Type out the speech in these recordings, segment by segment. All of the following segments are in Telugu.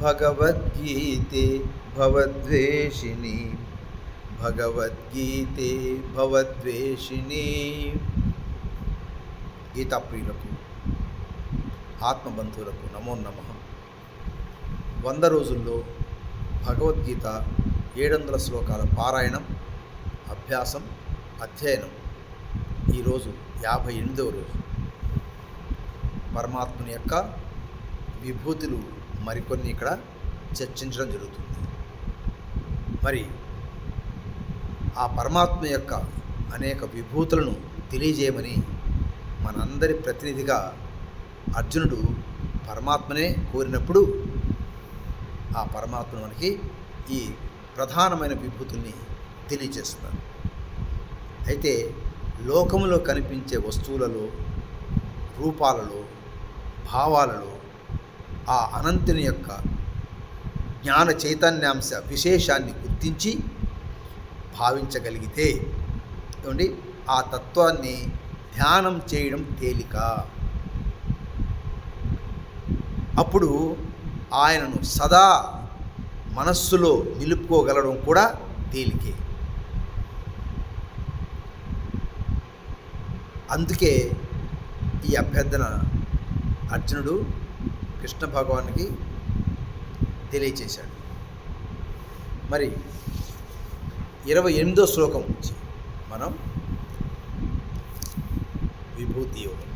भगवद्गीते भवद्वेषिणी భగవద్గీతే భవద్వేషిణి గీతాప్రియులకు ఆత్మబంధువులకు నమో నమ వంద రోజుల్లో భగవద్గీత ఏడు వందల శ్లోకాల పారాయణం అభ్యాసం అధ్యయనం ఈరోజు యాభై ఎనిమిదవ రోజు పరమాత్మని యొక్క విభూతులు మరికొన్ని ఇక్కడ చర్చించడం జరుగుతుంది. మరి ఆ పరమాత్మ యొక్క అనేక విభూతులను తెలియజేయమని మనందరి ప్రతినిధిగా అర్జునుడు పరమాత్మనే కోరినప్పుడు ఆ పరమాత్మ మనకి ఈ ప్రధానమైన విభూతుల్ని తెలియజేస్తున్నారు. అయితే లోకములో కనిపించే వస్తువులలో రూపాలలో భావాలలో ఆ అనంతుని యొక్క జ్ఞాన చైతన్యాంశ విశేషాన్ని గుర్తించి భావించగలిగితే ఏమండి? ఆ తత్వాన్ని ధ్యానం చేయడం తేలిక. అప్పుడు ఆయనను సదా మనస్సులో నిలుపుకోగలడం కూడా తేలికే. అందుకే ఈ అభ్యర్థన అర్జునుడు కృష్ణ భగవానికి తెలియచేశాడు. మరి ఇరవై ఎనిమిదో శ్లోకం నుంచి మనం విభూతి యోగం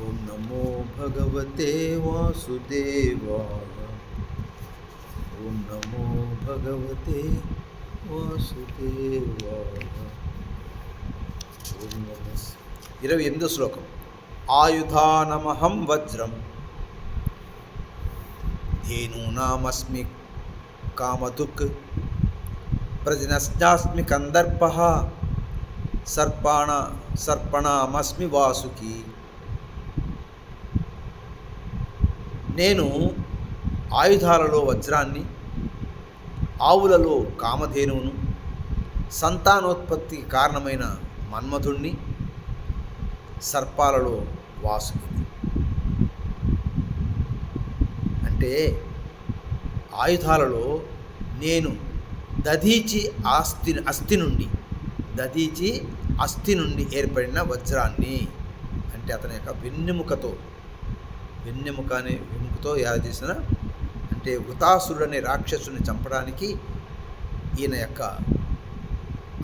ఓం నమో భగవతే వాసుదేవాయ. ఓం నమో భగవతే వాసుదేవాయ. ఓం నమో. ఇరవై ఎనిమిదో శ్లోకం. ఆయుధానమహం వజ్రం ధేనూనామస్మి కామతుక్ ప్రజనశ్చాస్మి కందర్ప సర్పాణ సర్పణామస్మి వాసుకి నేను ఆయుధాలలో వజ్రాన్ని ఆవులలో కామధేనువును సంతానోత్పత్తికి కారణమైన మన్మధుణ్ణి సర్పాలలో వాసుకిని. అంటే ఆయుధాలలో నేను దధీచి ఆస్తి అస్థి నుండి దధీచి అస్థి నుండి ఏర్పడిన వజ్రాన్ని. అంటే అతని యొక్క వెన్నెముకతో వెన్నెముక అనే వెనుకతో యాద చేసిన? అంటే వృతాసురుడు అనే రాక్షసుని చంపడానికి ఈయన యొక్క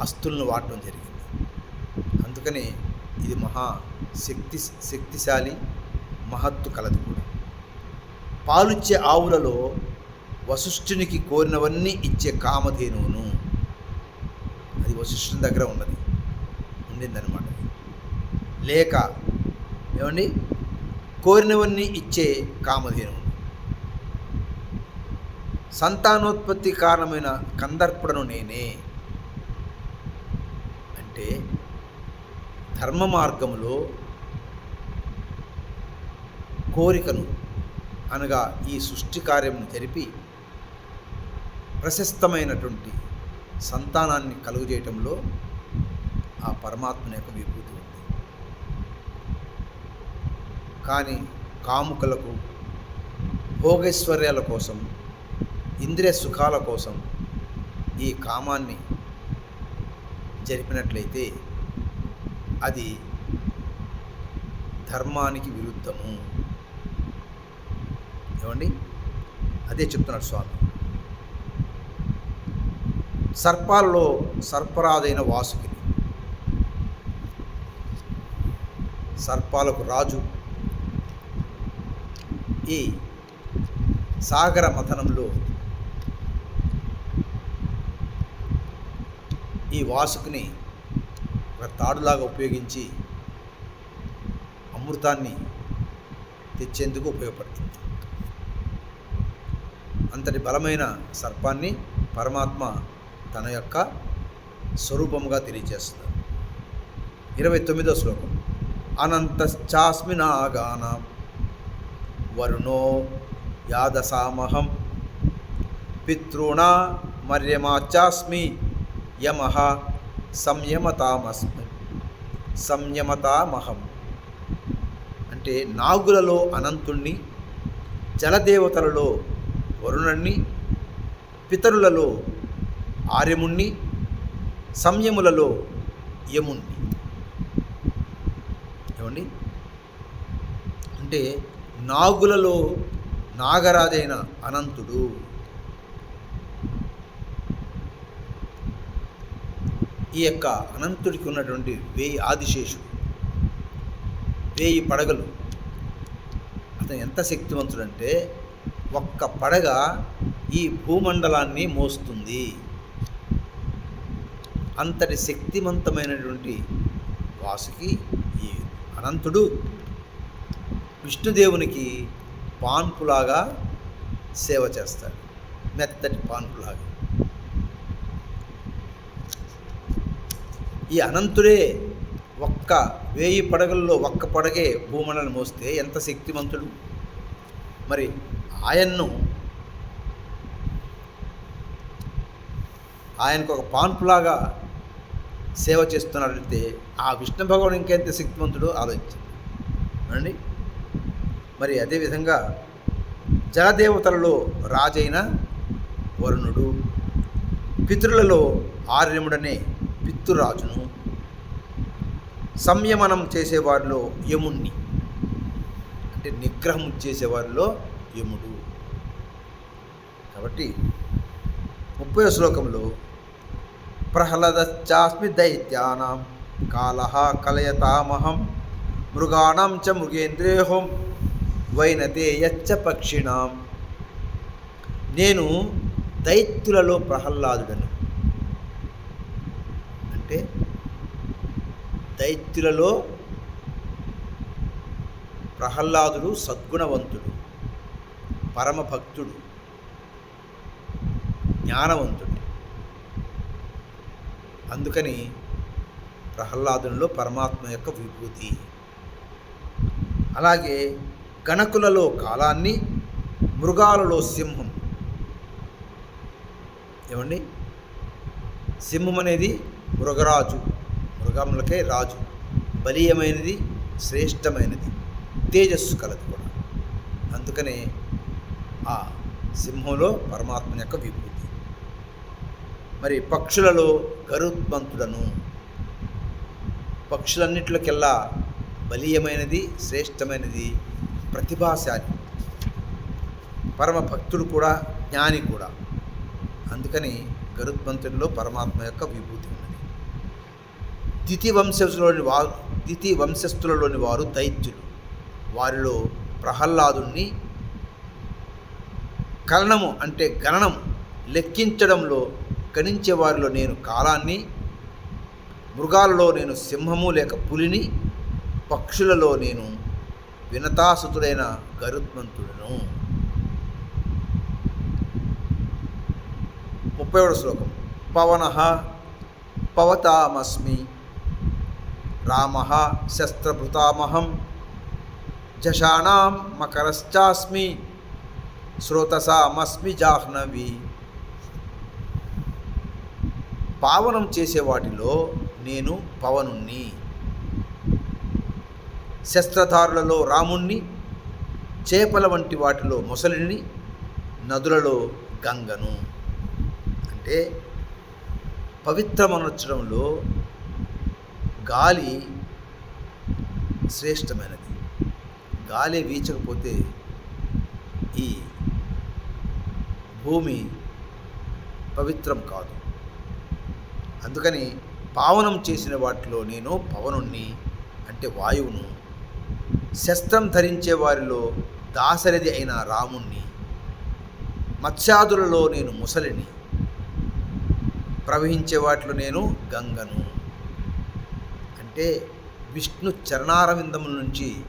అస్తులను వాడటం జరిగింది. అందుకని ఇది మహా శక్తి శక్తిశాలి మహత్తు కలది కూడా. పాలుచ్చే ఆవులలో వశిష్ఠునికి కోరినవన్నీ ఇచ్చే కామధేనువును. అది వశిష్ఠుని దగ్గర ఉన్నది. ఉండిందనమాట లేక ఏమండి? కోరినవన్నీ ఇచ్చే కామధేనువును. సంతానోత్పత్తి కారణమైన కందర్పుడను నేనే. అంటే ధర్మ మార్గంలో కోరికను అనగా ఈ సృష్టి కార్యమును జరిపి ప్రశస్తమైనటువంటి సంతానాన్ని కలుగజేయటంలో ఆ పరమాత్మ యొక్క విభూతి ఉంది. కానీ కాముకలకు భోగైశ్వర్యాల కోసం ఇంద్రియ సుఖాల కోసం ఈ కామాన్ని జరిపినట్లయితే అది ధర్మానికి విరుద్ధము. ఏమండి? అదే చెప్తున్నాడు స్వామి. సర్పాలలో సర్పరాజైన వాసుకిని సర్పాలకు రాజు ఈ సాగర మథనంలో ఈ వాసుకుని ఒక తాడులాగా ఉపయోగించి అమృతాన్ని తెచ్చేందుకు ఉపయోగపడుతుంది. అంతటి బలమైన సర్పాన్ని పరమాత్మ తన యొక్క స్వరూపముగా తెలియజేస్తుంది ఇరవై తొమ్మిదో శ్లోకం. అనంతశ్చాస్మినాగాన వరుణో యాదసామహం పితృణా మర్యమాచాస్మి యమ సంయమతామస్మి. సంయమతామహం. అంటే నాగులలో అనంతుణ్ణి జలదేవతలలో వరుణుణ్ణి పితరులలో ఆర్యముణ్ణి సంయములలో యముణ్ణి. ఏమండి? అంటే నాగులలో నాగరాజైన అనంతుడు. ఈ యొక్క అనంతుడికి ఉన్నటువంటి వేయి ఆదిశేషుడు వేయి పడగలు. అతను ఎంత శక్తివంతుడంటే ఒక్క పడగ ఈ భూమండలాన్ని మోస్తుంది. అంతటి శక్తివంతమైనటువంటి వాసుకి ఈ అనంతుడు విష్ణుదేవునికి పాన్పులాగా సేవ చేస్తాడు. మెత్తటి పాన్పులాగా. ఈ అనంతుడే ఒక్క వేయి పడగల్లో ఒక్క పడగే భూమండలం మోస్తే ఎంత శక్తివంతుడు మరి ఆయన్ను ఆయనకు ఒక పాన్పులాగా సేవ చేస్తున్నాడంటే ఆ విష్ణు భగవాన్ ఇంకెంత శక్తివంతుడో ఆలోచించండి. అండి మరి అదేవిధంగా జలదేవతలలో రాజైన వరుణుడు పితృలలో ఆర్యముడనే పిత్తురాజును సంయమనం చేసేవారిలో యముణ్ణి. అంటే నిగ్రహం చేసేవారిలో యముడు. కాబట్టి ముప్పై శ్లోకంలో ప్రహ్లదశ్చాస్మి దైత్యానాం కాల కలయతామహం మృగాణం చ మృగేంద్రేహం వైనతేయచ్చ పక్షిణాం. నేను దైత్యులలో ప్రహ్లాదుడను. అంటే దైత్యులలో ప్రహ్లాదుడు సద్గుణవంతుడు పరమభక్తుడు జ్ఞానవంతుడు. అందుకని ప్రహ్లాదునిలో పరమాత్మ యొక్క విభూతి. అలాగే గణకులలో కాలాన్ని మృగాలలో సింహం. ఏమండి? సింహం అనేది మృగరాజు మృగములకే రాజు. బలీయమైనది శ్రేష్టమైనది తేజస్సు కలదు కూడా. అందుకనే ఆ సింహంలో పరమాత్మ యొక్క విభూతి. మరి పక్షులలో గరుత్మంతుడను పక్షులన్నిటిలోకెల్లా బలీయమైనది శ్రేష్టమైనది ప్రతిభాశాలి. పరమ భక్తుడు కూడా జ్ఞాని కూడా. అందుకని గరుత్మంతుడిలో పరమాత్మ యొక్క విభూతి. దితి ద్వితీయ వంశస్థులోని వారు దితి వంశస్థులలోని వారు దైత్యులు. వారిలో ప్రహ్లాదుణ్ణి కలనము అంటే గణనం లెక్కించడంలో గణించే వారిలో నేను కాలాన్ని మృగాలలో నేను సింహము లేక పులిని పక్షులలో నేను వినతాసుతుడైన గరుత్మంతుడను. ముప్పై ఏడు శ్లోకం. పవన పవతామస్మి రామ శస్త్రభృతామహం జషాణం మకరశ్చాస్మి శ్రోతసామస్మి జాహ్నవి పావనం చేసే వాటిలో నేను పవనుణ్ణి। శస్త్రధారులలో రాముణ్ణి చేపల వంటి వాటిలో ముసలిని నదులలో గంగను। అంటే పవిత్రమనర్చడంలో గాలి శ్రేష్టమైనది. గాలి వీచకపోతే ఈ భూమి పవిత్రం కాదు. అందుకని పావనం చేసిన వాటిలో నేను పవనుణ్ణి అంటే వాయువును శస్త్రం ధరించే వారిలో దాసరిది అయిన రాముణ్ణి మత్స్యాదులలో నేను ముసలిని ప్రవహించే వాటిలో నేను గంగను. అంటే విష్ణు చరణారవిందముల నుంచి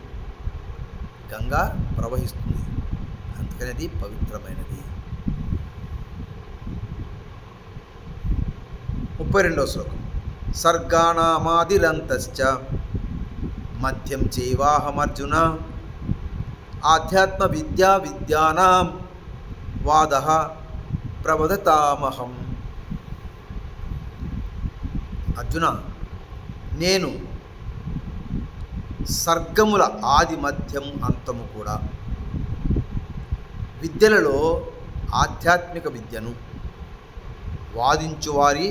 గంగా ప్రవహిస్తుంది. అందుకనేది పవిత్రమైనది. ముప్పై రెండవ శ్లోకం. సర్గానామాదిరంతశ్చ మధ్యం చైవాహమర్జున ఆధ్యాత్మ విద్యా విద్యానాం వాద ప్రవదతామహం. అర్జున నేను సర్గముల ఆది మధ్యం అంతము కూడా విద్యలలో ఆధ్యాత్మిక విద్యను వాదించువారి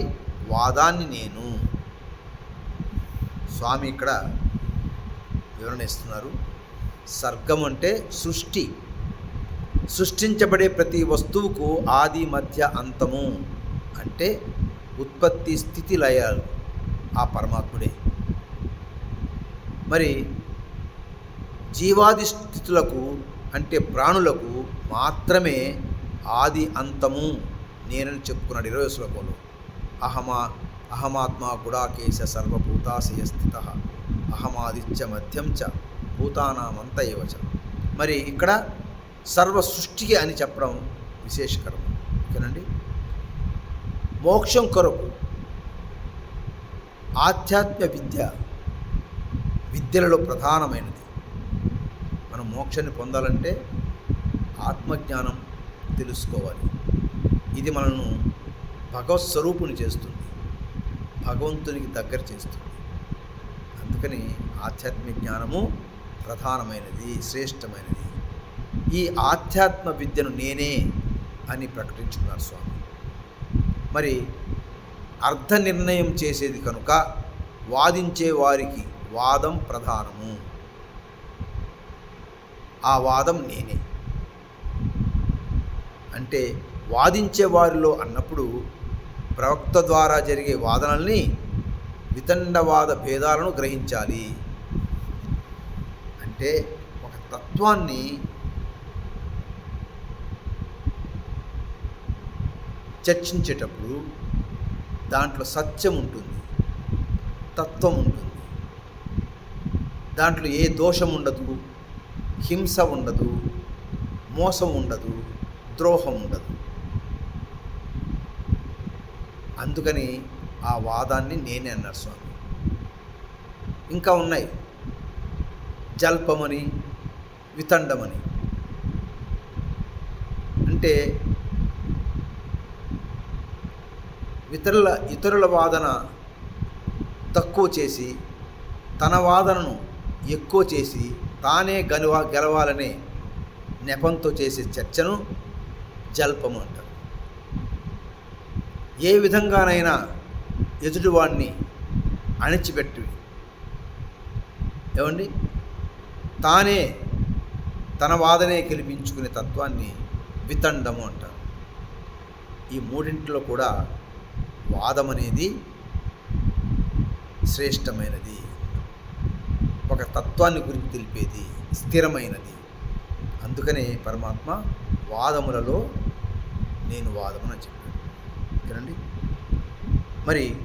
వాదాన్ని నేను. స్వామి ఇక్కడ వివరణ ఇస్తున్నారు. సర్గం అంటే సృష్టి. సృష్టించబడే ప్రతి వస్తువుకు ఆది మధ్య అంతము అంటే ఉత్పత్తి స్థితి లయాలు. ఆ పరమాత్ముడే. మరి జీవాది స్థితులకు అంటే ప్రాణులకు మాత్రమే ఆది అంతము నేనని చెప్పుకున్నాడు ఇరవై శ్లోకంలో. అహమా అహమాత్మ గుడాకేశ సర్వభూతాశయ స్థిత. అహమాదిత్య మధ్యం చ భూతానామంత ఏవచ మరి ఇక్కడ సర్వ సృష్టికి అని చెప్పడం విశేషకరం. ఓకేనండి? మోక్షం కొరకు ఆధ్యాత్మ విద్య విద్యలలో ప్రధానమైనది. మనం మోక్షాన్ని పొందాలంటే ఆత్మజ్ఞానం తెలుసుకోవాలి. ఇది మనను భగవత్ స్వరూపుని చేస్తుంది. భగవంతునికి దగ్గర చేస్తుంది. అందుకని ఆధ్యాత్మిక జ్ఞానము ప్రధానమైనది శ్రేష్టమైనది. ఈ ఆధ్యాత్మ విద్యను నేనే అని ప్రకటించుకున్నారు స్వామి. మరి అర్థ నిర్ణయం చేసేది కనుక వాదించే వారికి వాదం ప్రధానము. ఆ వాదం నేనే. అంటే వాదించే వారిలో అన్నప్పుడు ప్రవక్త ద్వారా జరిగే వాదనల్ని వితండవాద భేదాలను గ్రహించాలి. అంటే ఒక తత్వాన్ని చర్చించేటప్పుడు దాంట్లో సత్యం ఉంటుంది తత్వం ఉంటుంది. దాంట్లో ఏ దోషం ఉండదు హింస ఉండదు మోసం ఉండదు ద్రోహం ఉండదు. అందుకని ఆ వాదాన్ని నేనే అన్నారు స్వామి. ఇంకా ఉన్నాయి. జల్పమని వితండమని. అంటే ఇతరుల ఇతరుల వాదన తక్కువ చేసి తన వాదనను ఎక్కువ చేసి తానే గెలవా గెలవాలనే నెపంతో చేసే చర్చను జల్పము అంటారు. ఏ విధంగానైనా ఎదుటివాడిని అణిచిపెట్టి. ఏమండి? తానే తన వాదనే గెలిపించుకునే తత్వాన్ని వితండము అంటారు. ఈ మూడింటిలో కూడా వాదం అనేది శ్రేష్టమైనది. ఒక తత్వాన్ని గురించి తెలిపేది స్థిరమైనది. అందుకనే పరమాత్మ వాదములలో నేను వాదము అని చెప్పాడు. ఓకేనండి? మరి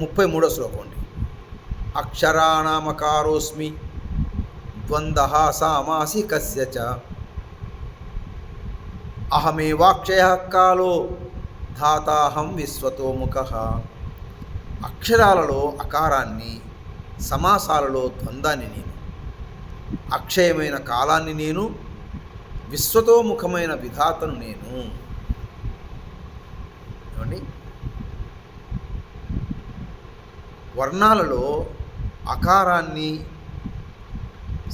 ముప్పై మూడో శ్లోకం అండి. అక్షరానామకారోస్మి ద్వంద్వ సామాసి కస్య చ అహమేవాక్షయ కాలో ధాతాహం విశ్వతోముఖ అక్షరాలలో అకారాన్ని సమాసాలలో ద్వందాన్ని నేను। అక్షయమైన కాలాన్ని నేను విశ్వతోముఖమైన విధాతను నేను। ఏమండి? వర్ణాలలో అకారాన్ని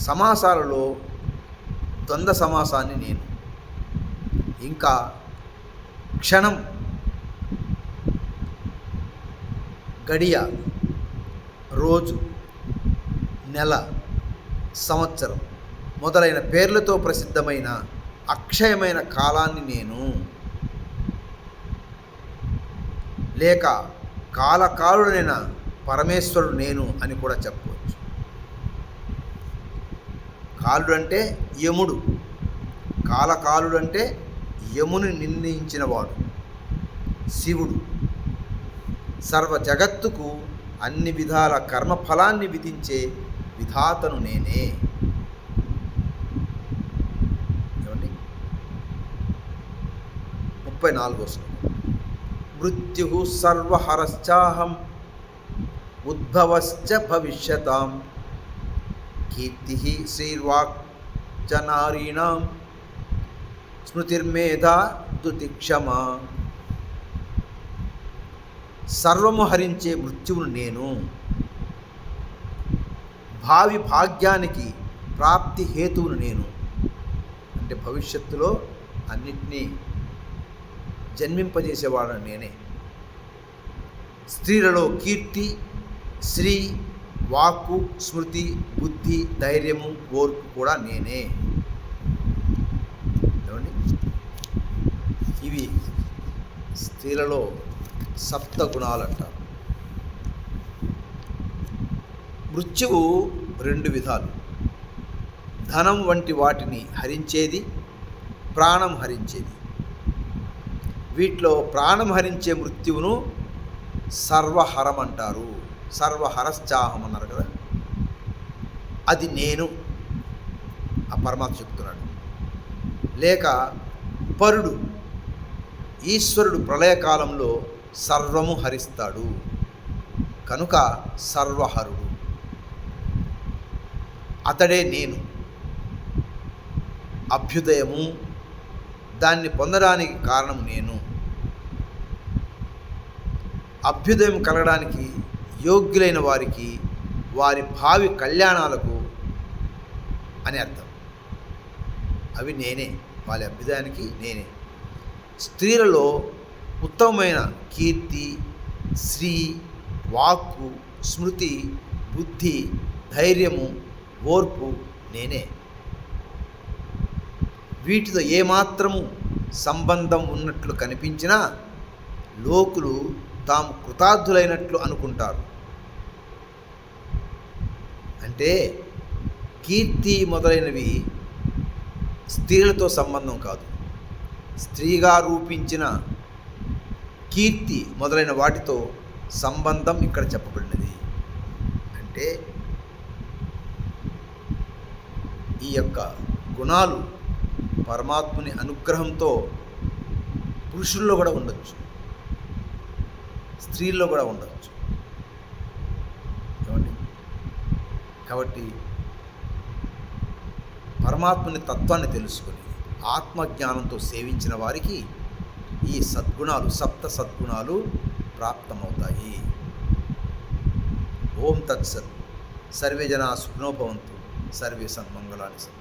సమాసాలలో ద్వంద్వ సమాసాన్ని నేను. ఇంకా క్షణం గడియ రోజు నెల సంవత్సరం మొదలైన పేర్లతో ప్రసిద్ధమైన అక్షయమైన కాలాన్ని నేను లేక కాలకాలుడైన పరమేశ్వరుడు నేను అని కూడా చెప్పవచ్చు. కాలుడు అంటే యముడు. కాలకాలుడు అంటే యముని నిర్ణయించినవాడు. శివుడు. సర్వ జగత్తుకు అన్ని విధాల కర్మఫలాన్ని విధించే విధాతను నేనే. ఏమండి? ముప్పై నాలుగో శ్లోకం. మృత్యు సర్వహరశ్చాహం ఉద్భవశ్చ భవిష్యతాం. కీర్తి శ్రీర్వాక్ నారీణాం స్మృతిర్మేధా దుతిక్షమ సర్వము హరించే మృత్యువును నేను భావి భాగ్యానికి ప్రాప్తి హేతువును నేను. అంటే భవిష్యత్తులో అన్నిటినీ జన్మింపజేసేవాడు నేనే. స్త్రీలలో కీర్తి శ్రీ వాక్కు స్మృతి బుద్ధి ధైర్యము ఓర్పు కూడా నేనే. ఏమండి? ఇవి స్త్రీలలో సప్త గుణాలు అంటారు మృత్యువు రెండు విధాలు. ధనం వంటి వాటిని హరించేది ప్రాణం హరించేది. వీటిలో ప్రాణం హరించే మృత్యువును సర్వహరం అంటారు సర్వహరశ్చాహం అన్నారు కదా? అది నేను ఆ పరమాత్మ చెప్తున్నాడు. లేక పరుడు ఈశ్వరుడు ప్రళయకాలంలో సర్వము హరిస్తాడు. కనుక సర్వహరుడు. అతడే నేను. అభ్యుదయము దాన్ని పొందడానికి కారణం నేను. అభ్యుదయం కలగడానికి యోగ్యులైన వారికి వారి భావి కళ్యాణాలకు అని అర్థం. అవి నేనే వాళ్ళ అభ్యుదానికి నేనే. స్త్రీలలో ఉత్తమమైన కీర్తి శ్రీ వాక్కు స్మృతి బుద్ధి ధైర్యము ఓర్పు నేనే. వీటితో ఏమాత్రము సంబంధం ఉన్నట్లు కనిపించినా లోకులు తాము కృతార్థులైనట్లు అనుకుంటారు. అంటే కీర్తి మొదలైనవి స్త్రీలతో సంబంధం కాదు. స్త్రీగా రూపించిన కీర్తి మొదలైన వాటితో సంబంధం ఇక్కడ చెప్పబడినది. అంటే ఈ యొక్క గుణాలు పరమాత్ముని అనుగ్రహంతో పురుషుల్లో కూడా ఉండొచ్చు. స్త్రీల్లో కూడా ఉండవచ్చు ఏమండి? కాబట్టి పరమాత్మని తత్వాన్ని తెలుసుకొని ఆత్మజ్ఞానంతో సేవించిన వారికి ఈ సద్గుణాలు సప్త సద్గుణాలు ప్రాప్తమవుతాయి. ఓం తత్సత్. సర్వే జనా సుఖనోభవంతు సర్వే సన్మంగళాన్ని సంతు.